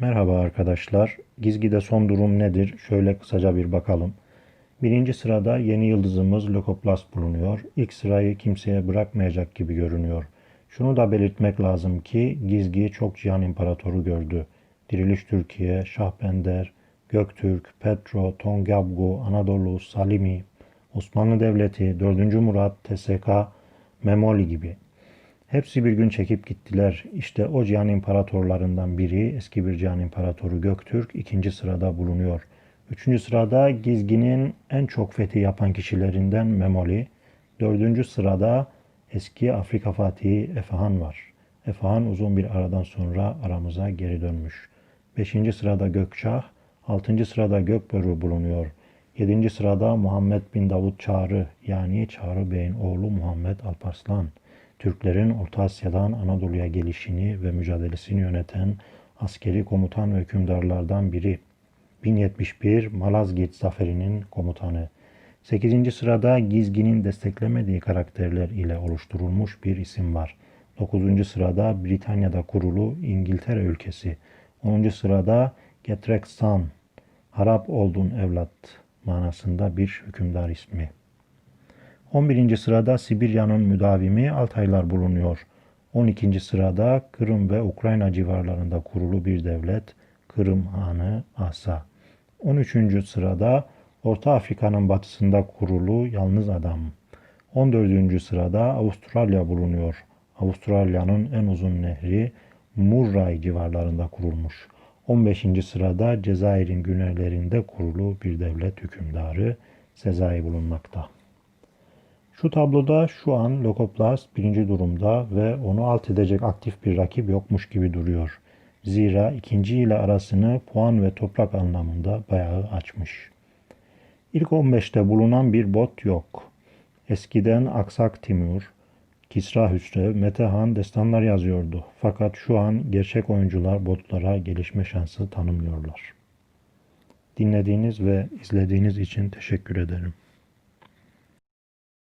Merhaba arkadaşlar. Gizgi'de son durum nedir? Şöyle kısaca bir bakalım. Birinci sırada yeni yıldızımız Lökoplast bulunuyor. İlk sırayı kimseye bırakmayacak gibi görünüyor. Şunu da belirtmek lazım ki Gizgi çok cihan imparatoru gördü. Diriliş Türkiye, Şahbender, Göktürk, Petro, Tongabgu, Anadolu, Salimi, Osmanlı Devleti, 4. Murat, TSK, Memoli gibi. Hepsi bir gün çekip gittiler. İşte o cihan imparatorlarından biri eski bir cihan imparatoru Göktürk ikinci sırada bulunuyor. Üçüncü sırada Gizgi'nin en çok fethi yapan kişilerinden Memoli. Dördüncü sırada eski Afrika Fatihi Efehan var. Efehan uzun bir aradan sonra aramıza geri dönmüş. Beşinci sırada Gökçah, altıncı sırada Gökbörü bulunuyor. Yedinci sırada Muhammed bin Davut Çağrı yani Çağrı Bey'in oğlu Muhammed Alparslan. Türklerin Orta Asya'dan Anadolu'ya gelişini ve mücadelesini yöneten askeri komutan ve hükümdarlardan biri. 1071 Malazgirt Zaferi'nin komutanı. 8. sırada Gizgi'nin desteklemediği karakterler ile oluşturulmuş bir isim var. 9. sırada Britanya'da kurulu İngiltere ülkesi. 10. sırada Getrek San, Harap oldun evlat manasında bir hükümdar ismi. 11. sırada Sibirya'nın müdavimi Altaylar bulunuyor. 12. sırada Kırım ve Ukrayna civarlarında kurulu bir devlet Kırım Hanı Asa. 13. sırada Orta Afrika'nın batısında kurulu Yalnız Adam. 14. sırada Avustralya bulunuyor. Avustralya'nın en uzun nehri Murray civarlarında kurulmuş. 15. sırada Cezayir'in güneylerinde kurulu bir devlet hükümdarı Sezai bulunmakta. Şu tabloda şu an Lokoplast birinci durumda ve onu alt edecek aktif bir rakip yokmuş gibi duruyor. Zira ikinci ile arasını puan ve toprak anlamında bayağı açmış. İlk 15'te bulunan bir bot yok. Eskiden Aksak Timur, Kisra Hüsrev, Metehan destanlar yazıyordu. Fakat şu an gerçek oyuncular botlara gelişme şansı tanımıyorlar. Dinlediğiniz ve izlediğiniz için teşekkür ederim.